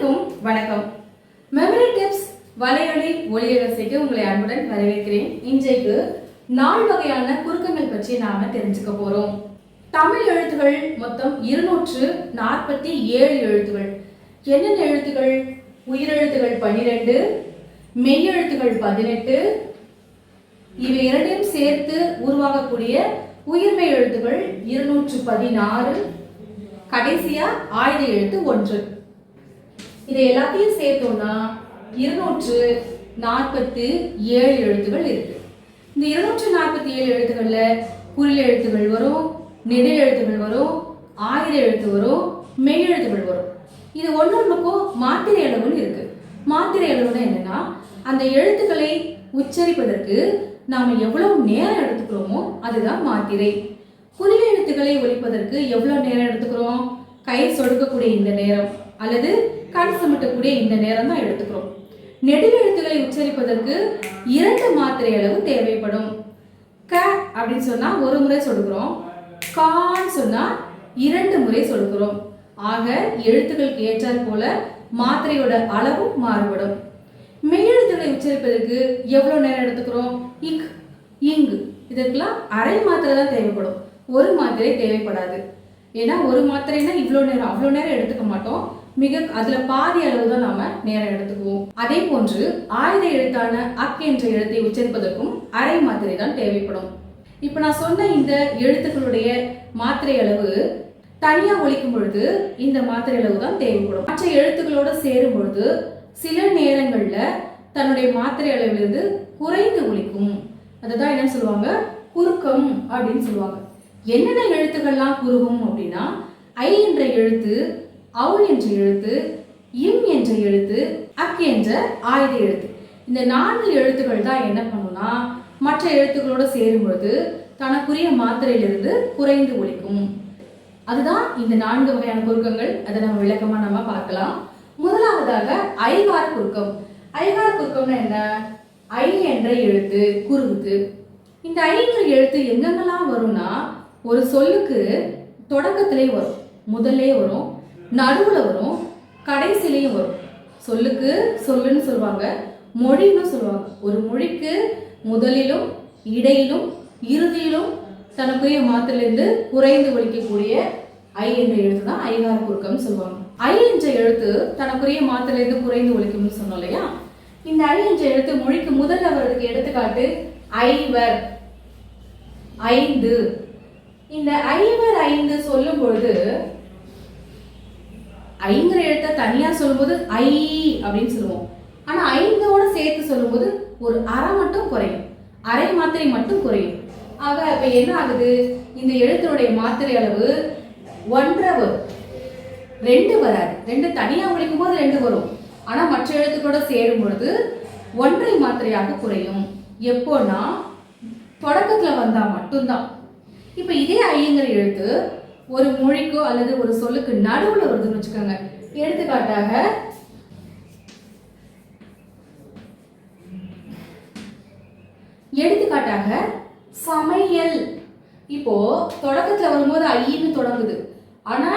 அனைவருக்கும் வணக்கம். Memory tips வலையொலி ஒளியரசைக்கு உங்களை அன்புடன் வரவேற்கிறேன். இன்றைக்கு நாலு வகையான குறுக்கங்கள் பற்றி நாம தெரிஞ்சுக்க போறோம். தமிழ் எழுத்துகள் மொத்தம் இருநூற்று நாற்பத்தி ஏழு எழுத்துகள். என்னென்ன எழுத்துகள்? உயிரெழுத்துகள் பன்னிரெண்டு மெய்யெழுத்துகள் பதினெட்டு. இவை இரண்டையும் சேர்த்து உருவாகக்கூடிய உயிர்மை எழுத்துகள் இருநூற்று பதினாறு. கடைசியா ஆயுத எழுத்து ஒன்று. இதை எல்லாத்தையும் சேர்த்தோம்னா இருநூற்று நாற்பத்து ஏழு எழுத்துகள் இருக்கு. இந்த இருநூற்று நாற்பத்தி ஏழு எழுத்துக்கள்ல குறில் எழுத்துகள் வரும் நெடில் எழுத்துகள் வரும் ஆயுத எழுத்து வரும் மெய் எழுத்துகள் வரும். இது ஒன்று ஒன்றுக்கும் மாத்திரை அளவுன்னு இருக்கு. மாத்திரை அளவுன்னா என்னன்னா அந்த எழுத்துக்களை உச்சரிப்பதற்கு நாம் எவ்வளவு நேரம் எடுத்துக்கிறோமோ அதுதான் மாத்திரை. குறில் எழுத்துக்களை ஒழிப்பதற்கு எவ்வளவு நேரம் எடுத்துக்கிறோம்? கை சொடுக்கக்கூடிய இந்த நேரம் அல்லது கண் சுமட்டக்கூடிய இந்த நேரம் தான் எடுத்துக்கிறோம். நெடில் எழுத்துக்களை உச்சரிப்பதற்கு இரண்டு மாத்திரை அளவு தேவைப்படும். க அப்படின்னு சொன்னா ஒரு முறை சொல்கிறோம் கான்னு சொன்னா இரண்டு முறை சொல்கிறோம் ஆக எழுத்துக்களுக்கு ஏற்றாற் போல மாத்திரையோட அளவும் மாறுபடும். மெய்யெழுத்துக்களை உச்சரிப்பதற்கு எவ்வளவு நேரம் எடுத்துக்கிறோம்? இக் இங்கு. இதற்கெல்லாம் அரை மாத்திரை தான் தேவைப்படும். ஒரு மாத்திரை தேவைப்படாது. ஏன்னா ஒரு மாத்திரைனா இவ்வளோ நேரம் அவ்வளோ நேரம் எடுத்துக்க மாட்டோம். மிக அதுல பாதி அளவு தான் நாம நேரம் எடுத்துக்குவோம். அதே போன்று ஆயுத எழுத்தான அக் என்ற எழுத்தை உச்சரிப்பதற்கும் அரை மாத்திரை தான் தேவைப்படும். இப்ப நான் சொன்ன இந்த எழுத்துக்களுடைய மாத்திரை அளவு தனியா ஒழிக்கும் பொழுது இந்த மாத்திரை அளவு தான் தேவைப்படும். மற்ற எழுத்துக்களோட சேரும் பொழுது சில நேரங்கள்ல தன்னுடைய மாத்திரை அளவிலிருந்து குறைந்து ஒழிக்கும். அதுதான் என்ன சொல்லுவாங்க? குறுக்கம் அப்படின்னு சொல்லுவாங்க. என்னென்ன எழுத்துக்கள்லாம் குறுகும் அப்படின்னா ஐ என்ற எழுத்து அவு என்ற எழுத்து இம் என்ற எழுத்து அக் என்ற ஆயுத எழுத்து. இந்த நான்கு எழுத்துக்கள் தான் என்ன பண்ணும்னா மற்ற எழுத்துக்களோட சேரும் பொழுது தனக்குரிய மாத்திரையிலிருந்து குறைந்து ஒழிக்கும் அதுதான் இந்த நான்கு வகையான குறுக்கங்கள். அதை நம்ம விளக்கமாக நம்ம பார்க்கலாம். முதலாவதாக ஐகார குறுக்கம். ஐகார குறுக்கம்னா என்ன? ஐ என்ற எழுத்து குறுகுது இந்த ஐங்கிற எழுத்து எங்கெங்கெல்லாம் வரும்னா ஒரு சொல்லுக்கு தொடக்கத்திலே வரும். முதல்லே வரும். நடுவில் வரும் கடைசிலையும் வரும். சொல்லுக்கு சொல்லுன்னு சொல்லுவாங்க மொழின்னு சொல்லுவாங்க. ஒரு மொழிக்கு முதலிலும் இடையிலும் இறுதியிலும் தனக்குரிய மாத்திலிருந்து குறைந்து ஒழிக்கக்கூடிய ஐ என்ற எழுத்து தான் ஐகார குறுக்கம்னு சொல்லுவாங்க. ஐ என்ற எழுத்து தனக்குரிய மாத்திலிருந்து குறைந்து ஒழிக்கும்னு சொன்னோம் இல்லையா? இந்த ஐ என்ற எழுத்து மொழிக்கு முதல்ல வர்றதுக்கு எடுத்துக்காட்டு ஐவர். ஐந்து. இந்த ஐவர் ஐந்து சொல்லும் பொழுது ஐங்கிற எழுத்தை தனியாக சொல்லும்போது ஐ அப்படின்னு சொல்லுவோம். ஆனால் ஐங்கோட சேர்த்து சொல்லும்போது ஒரு அரை மட்டும் குறையும். அரை மாத்திரை மட்டும் குறையும். ஆக இப்போ என்ன ஆகுது? இந்த எழுத்தினுடைய மாத்திரை அளவு ஒன்றரை வரும். ரெண்டு வராது. ரெண்டு தனியாக ஒழிக்கும் போது ரெண்டு வரும். ஆனால் மற்ற எழுத்துக்களோட சேரும் பொழுது ஒன்றை மாத்திரையாக குறையும். எப்போன்னா தொடக்கத்தில் வந்தால் மட்டும்தான். இப்போ இதே ஐயங்கிற எழுத்து ஒரு மொழிக்கோ அல்லது ஒரு சொல்லுக்கு நடுவுல வருதுன்னு வச்சுக்கோங்க. எடுத்துக்காட்டாக எடுத்துக்காட்டாக சமையல். இப்போ தொடக்கத்துல வரும்போது ஐயின்னு தொடங்குது. ஆனா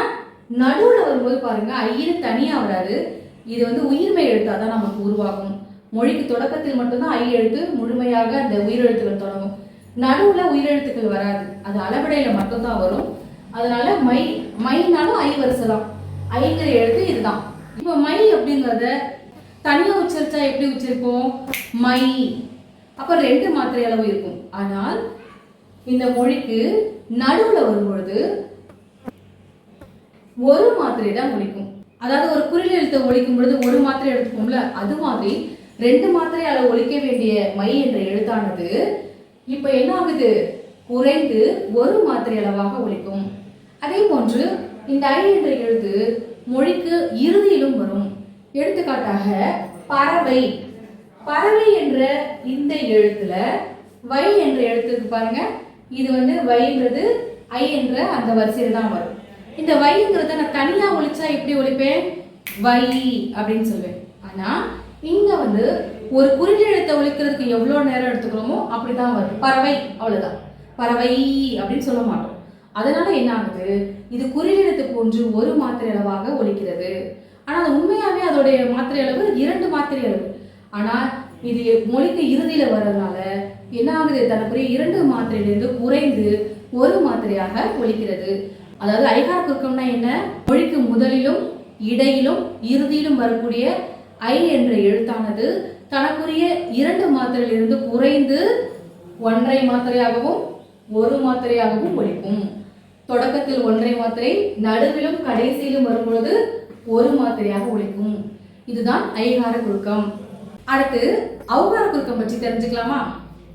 நடுவுல வரும்போது பாருங்க ஐயின்னு தனியா வராது. இது வந்து உயிர்மை எழுத்தாதான் நமக்கு உருவாகும். மொழிக்கு தொடக்கத்தில் மட்டும்தான் ஐ எழுத்து முழுமையாக அந்த உயிரெழுத்துகள் தொடங்கும். நடுவுல உயிரெழுத்துக்கள் வராது. அது அளவிடையில மட்டும்தான் வரும். அதனால மை மைனாலும் ஐ வரிசை தான் ஐங்கிற எழுத்து இதுதான். இப்போ மை அப்படிங்கிறத தனியாக உச்சரிச்சா எப்படி உச்சரிப்போம்? மை. அப்போ ரெண்டு மாத்திரை அளவு இருக்கும். ஆனால் இந்த மொழிக்கு நடுவில் வரும்பொழுது ஒரு மாத்திரை தான் ஒழிக்கும் அதாவது ஒரு குறில் எழுத்தை ஒழிக்கும் பொழுது ஒரு மாத்திரை எடுத்துப்போம்ல அது மாதிரி ரெண்டு மாத்திரை அளவு ஒழிக்க வேண்டிய மை என்ற எழுத்தானது இப்போ என்ன ஆகுது? குறைந்து ஒரு மாத்திரை அளவாக ஒழிக்கும் அதே போன்று இந்த ஐ என்ற எழுத்து மொழிக்கு இறுதியிலும் வரும். எடுத்துக்காட்டாக பறவை. பறவை என்ற இந்த எழுத்துல வை என்ற எழுத்துக்கு பாருங்க. இது வந்து வைன்றது ஐ என்ற அந்த வரிசையில் தான் வரும். இந்த வைங்கிறத நான் தனியா ஒழிச்சா எப்படி ஒழிப்பேன்? வை அப்படின்னு சொல்லுவேன் ஆனா இங்க வந்து ஒரு குறில் எழுத்தை ஒழிக்கிறதுக்கு எவ்வளோ நேரம் எடுத்துக்கிறோமோ அப்படிதான் வரும். பறவை அவ்வளோதான் பறவை அப்படின்னு சொல்ல மாட்டோம். அதனால என்ன ஆகுது இது குறில் போன்று ஒரு மாத்திரை அளவாக ஒலிக்கிறது. ஆனால் அது உண்மையாவே அதோடைய மாத்திரை அளவு இரண்டு மாத்திரை அளவு ஆனால் இது மொழிக்கு இறுதியில வர்றதுனால என்ன ஆகுது தனக்குரிய இரண்டு மாத்திரையிலிருந்து குறைந்து ஒரு மாத்திரையாக ஒலிக்கிறது. அதாவது ஐகார குறுக்கம்னா என்ன? மொழிக்கு முதலிலும் இடையிலும் இறுதியிலும் வரக்கூடிய ஐ என்ற எழுத்தானது தனக்குரிய இரண்டு மாத்திரையிலிருந்து குறைந்து ஒன்றை மாத்திரையாகவும் ஒரு மாத்திரையாகவும் ஒழிக்கும் தொடக்கத்தில் ஒன்றை மாத்திரை நடுவிலும் கடைசியிலும் வரும்பொழுது ஒரு மாத்திரையாக உழைக்கும் இதுதான் ஐகார குறுக்கம் அடுத்து ஔகார குறுக்கம் பற்றி தெரிஞ்சுக்கலாமா?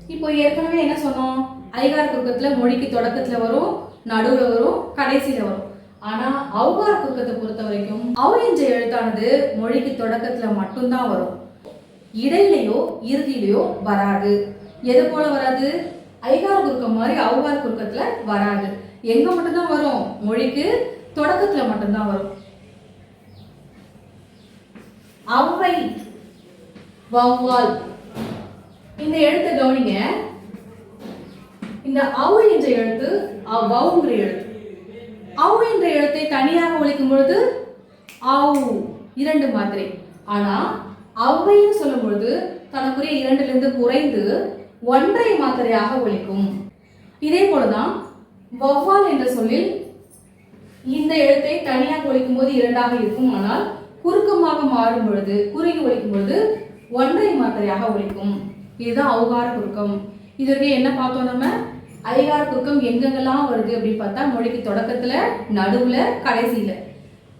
இப்போ ஏற்கனவே என்ன சொன்னோம்? ஐகார குறுக்கத்துல மொழிக்கு தொடக்கத்துல வரும் நடுவுல வரும் கடைசியில வரும். ஆனா அவகார குறுக்கத்தை பொறுத்த வரைக்கும் அவ என்ற எழுத்தானது மொழிக்கு தொடக்கத்துல மட்டும்தான் வரும். இடையிலையோ இறுதியிலையோ வராது. எது போல வராது? ஐகார குறுக்கம் மாதிரி ஔகார குறுக்கத்துல வராது. எங்க மட்டும்தான் வரும்? மொழிக்கு தொடக்கத்துல மட்டும்தான் வரும். அவை வௌவால் இந்த எழுத்தை கவனிங்க. இந்த அவு என்ற எழுத்து வவுங்கிற எழுத்து. அவு என்ற எழுத்தை தனியாக ஒழிக்கும் பொழுது அவு இரண்டு மாத்திரை ஆனா அவ்வைன்னு சொல்லும் பொழுது தனக்குரிய இரண்டிலிருந்து குறைந்து ஒன்றை மாத்திரையாக ஒழிக்கும். இதே போலதான் வவ்வால் என்ற சொல்லில் இந்த எழுத்தை தனியாக ஒழிக்கும் போது இரண்டாக இருக்கும் ஆனால் குறுக்கமாக மாறும் பொழுது குறுகி ஒழிக்கும் பொழுது ஒன்றை மாத்திரையாக ஒழிக்கும் இதுதான் ஔகார குறுக்கம். இதற்கு என்ன பார்த்தோம் நம்ம? அதிகார குறுக்கம் எங்கெங்கெல்லாம் வருது அப்படின்னு பார்த்தா மொழிக்கு தொடக்கத்துல நடுவுல கடைசியில.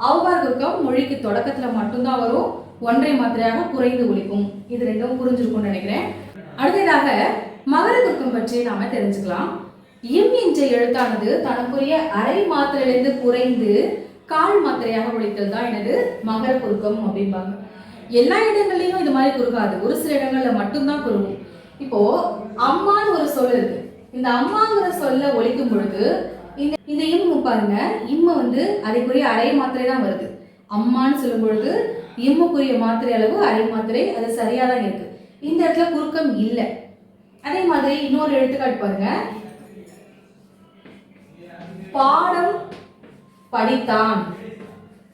ஔகார குறுக்கம் மொழிக்கு தொடக்கத்துல மட்டும்தான் வரும் ஒன்றை மாத்திரையாக குறைந்து ஒழிக்கும் இது ரெண்டும் புரிஞ்சிருக்கும்னு நினைக்கிறேன். அடுத்ததாக மகர குறுக்கம் பற்றி நாம தெரிஞ்சுக்கலாம். இம் என்ற எழுத்தானது தனக்குரிய அரை மாத்திரையிலிருந்து குறைந்து கால் மாத்திரையாக ஒழித்தல் தான் எனது மகர குறுக்கம் அப்படிம்பாங்க. எல்லா இடங்கள்லையும் இது மாதிரி குறுக்காது ஒரு சில இடங்கள்ல மட்டும்தான் குறுகும். இப்போ அம்மான்னு ஒரு சொல் இருக்கு. இந்த அம்மாங்கிற சொல்ல ஒழிக்கும் பொழுது இந்த இந்த இம்மு பாருங்க. இம்மு வந்து அதுக்குரிய அரை மாத்திரை தான் வருது. அம்மான்னு சொல்லும் பொழுது இம்முக்குரிய மாத்திரை அளவு அரை மாத்திரை அது சரியா தான் இருக்கு. இந்த இடத்துல குறுக்கம் இல்லை. அதே மாதிரி இன்னொரு எடுத்துக்காட்டு பாருங்க. பாடம் படித்தான்.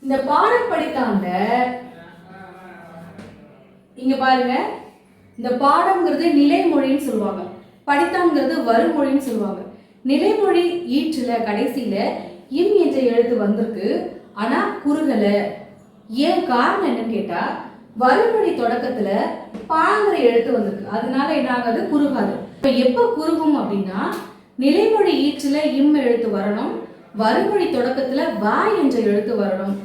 இந்த பாடம் படித்தான்ல இங்க பாருங்க. இந்த பாடம்ங்கிறது நிலைமொழின்னு சொல்லுவாங்க. படித்தாங்கிறது வருமொழின்னு சொல்லுவாங்க. நிலைமொழி ஈற்றுல கடைசியில இம் என்ற எழுத்து வந்திருக்கு. ஆனா குறுகல. ஏன் காரணம் என்னன்னு கேட்டா வருமொழி தொடக்கத்துல பாங்கிற எழுத்து வந்திருக்கு. அதனால என்ன ஆகாது குறுகாது. இப்ப எப்ப குறுகும் அப்படின்னா நிலைமொழி ஈற்றுல இம் எழுத்து வரணும் வருமொழி தொடக்கத்துல வாய் என்ற எழுத்து வரணும்.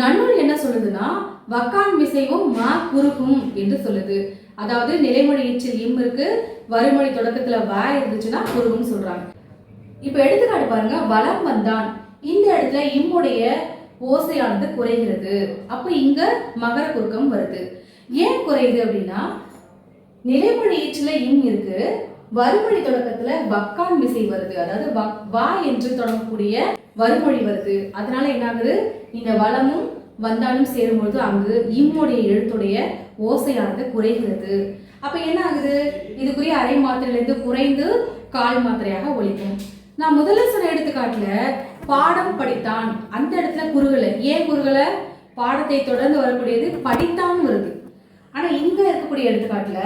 நன்னூல் என்ன சொல்லுதுன்னா வக்கான் மிசைவும் மா குறுகும் என்று சொல்லுது. அதாவது நிலைமொழி ஈற்றில் இம் இருக்கு வருமொழி தொடக்கத்துல வாய் இருந்துச்சுன்னா குறுகும் சொல்றாங்க. இப்ப எடுத்துக்காட்டு பாருங்க வளம் வந்தான். இந்த இடத்துல இம்முடைய ஓசையானது குறைகிறது. அப்ப இங்க மகர குறுக்கம் வருது. ஏன் குறையுது அப்படின்னா நிலைமொழி ஈற்றுல இம் இருக்கு வருமொழி தொடக்கத்துல வக்கான் விசை வருது. அதாவது வா என்று தொடங்கக்கூடிய வருமொழி வருது. அதனால என்ன ஆகுது இந்த வளமும் வந்தாலும் சேரும்பொழுது அங்கு இம்முடைய எழுத்துடைய ஓசையானது குறைகிறது. அப்ப என்ன ஆகுது இதுக்குரிய அரை மாத்திரையிலிருந்து குறைந்து கால் மாத்திரையாக ஒழிக்கும் நான் முதல்ல சொன்ன எடுத்துக்காட்டுல பாடம் படித்தான். அந்த இடத்துல குறுகல. ஏன் குறுகல? பாடத்தை தொடர்ந்து வரக்கூடியது படித்தான் வருது. ஆனா இங்க இருக்கக்கூடிய எடுத்துக்காட்டுல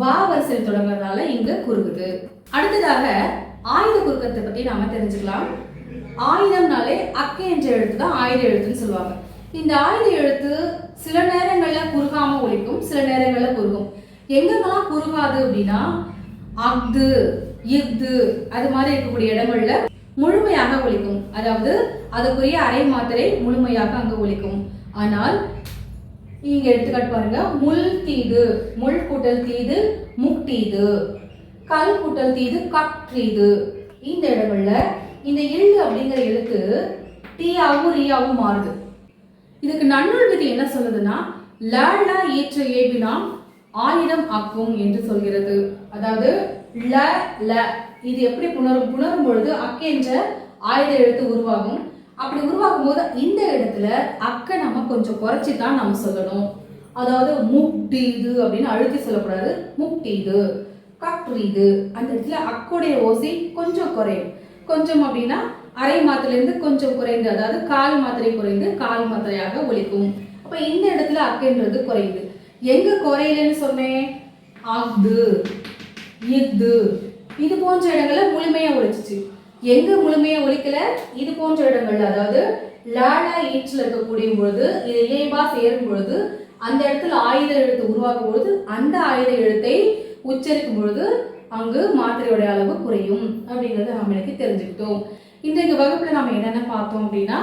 வா வரிசையில் தொடங்குறதுனால இங்க குறுகுது. அடுத்ததாக ஆயுத குறுக்கத்தை பத்தி நாம தெரிஞ்சுக்கலாம். ஆயுதம்னாலே அக்கை என்ற எழுத்து தான் ஆயுத எழுத்துன்னு சொல்லுவாங்க. இந்த ஆயுத எழுத்து சில நேரங்கள்ல குறுகாம ஒழிக்கும் சில நேரங்கள்ல குறுகும். எங்கெங்கெல்லாம் குறுகாது அப்படின்னா அஃது இஃது அது மாதிரி இருக்கக்கூடிய இடங்கள்ல முழுமையாக ஒழிக்கும் அதாவது அதுக்குரிய அரை மாத்திரை முழுமையாக அங்கு ஒழிக்கும் ஆனால் இங்க எடுத்துக்காட்டு பாருங்க. முள் தீது முள் கூட்டல் தீது முக்தீது கல் கூட்டல் தீது கற்றீது. இந்த இடங்கள்ல இந்த இள்ளு அப்படிங்கிற எழுத்து டீயாவும் ரீயாவும் மாறுது. இதுக்கு நன்னூல் விதி என்ன சொல்லுதுன்னா ல ல ஈற்ற ஏபினாம் ஆயிரம் அக்கும் என்று சொல்கிறது. அதாவது ல ல. இது எப்படி புணரும்? புணரும் பொழுது அக்கென்ற என்ற ஆயுத எழுத்து உருவாகும். அப்படி உருவாக்கும் போது இந்த இடத்துல அக்கை நம்ம கொஞ்சம் குறைச்சி தான் நம்ம சொல்லணும். அதாவது முக்டீது அப்படின்னு அழுத்தி சொல்லக்கூடாது. முக்டீது கக்ரீது அந்த இடத்துல அக்குடைய ஓசை கொஞ்சம் குறையும். கொஞ்சம் அப்படின்னா அரை மாத்திரையிலிருந்து கொஞ்சம் குறைந்து அதாவது கால் மாத்திரை குறைந்து கால் மாத்திரையாக ஒழிக்கும் அப்போ இந்த இடத்துல அக்குன்றது குறையுது. எங்க குறையிலன்னு சொன்னேன்? அஃது இஃது. இது போன்ற இடங்கள்ல முழுமையாக ஒழிச்சிச்சு. எங்க முழுமையா ஒழிக்கல இது போன்ற இடங்கள்ல. அதாவது லாலா ஈச்சில் இருக்கக்கூடிய பொழுது இது இயல்பா சேரும் பொழுது அந்த இடத்துல ஆயுத எழுத்து உருவாக்கும் பொழுது அந்த ஆயுத எழுத்தை உச்சரிக்கும் பொழுது அங்கு மாத்திரையோட அளவு குறையும் அப்படிங்கிறது நாம எனக்கு தெரிஞ்சுக்கிட்டோம். இன்றைக்கு வகுப்புல நாம என்னென்ன பார்த்தோம் அப்படின்னா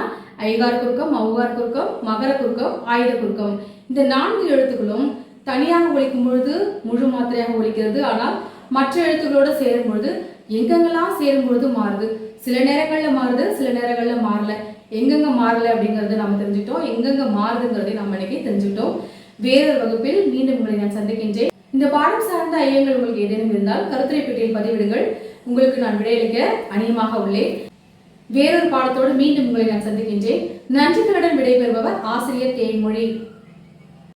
ஐகார் குறுக்கம் மவுகார் குறுக்கம் மகர குறுக்கம் ஆயுத குறுக்கம். இந்த நான்கு எழுத்துக்களும் தனியாக ஒழிக்கும் பொழுது முழு மாத்திரையாக ஒழிக்கிறது ஆனால் மற்ற எழுத்துக்களோட சேரும் பொழுது எங்கெங்கெல்லாம் சேரும் பொழுது மாறுது? சில நேரங்கள்ல மாறுது சில நேரங்கள்ல மாறல. எங்கெங்க மாறல அப்படிங்கறத நாம தெரிஞ்சுட்டோம் எங்கெங்க மாறுதுங்கிறதை நம்ம இன்னைக்கு தெரிஞ்சுட்டோம் வேறொரு வகுப்பில் மீண்டும் உங்களை நான் சந்திக்கின்றேன். இந்த பாடம் சார்ந்த ஐயங்கள் உங்களுக்கு ஏதேனும் இருந்தால் கருத்துரை பெட்டியில் பதிவிடுங்கள். உங்களுக்கு நான் விடையளிக்க அணியமாக உள்ளேன். வேறொரு பாடத்தோடு மீண்டும் உங்களை நான் சந்திக்கின்றேன். நன்றிகளுடன் விடைபெறுபவர் ஆசிரியர் தேன்மொழி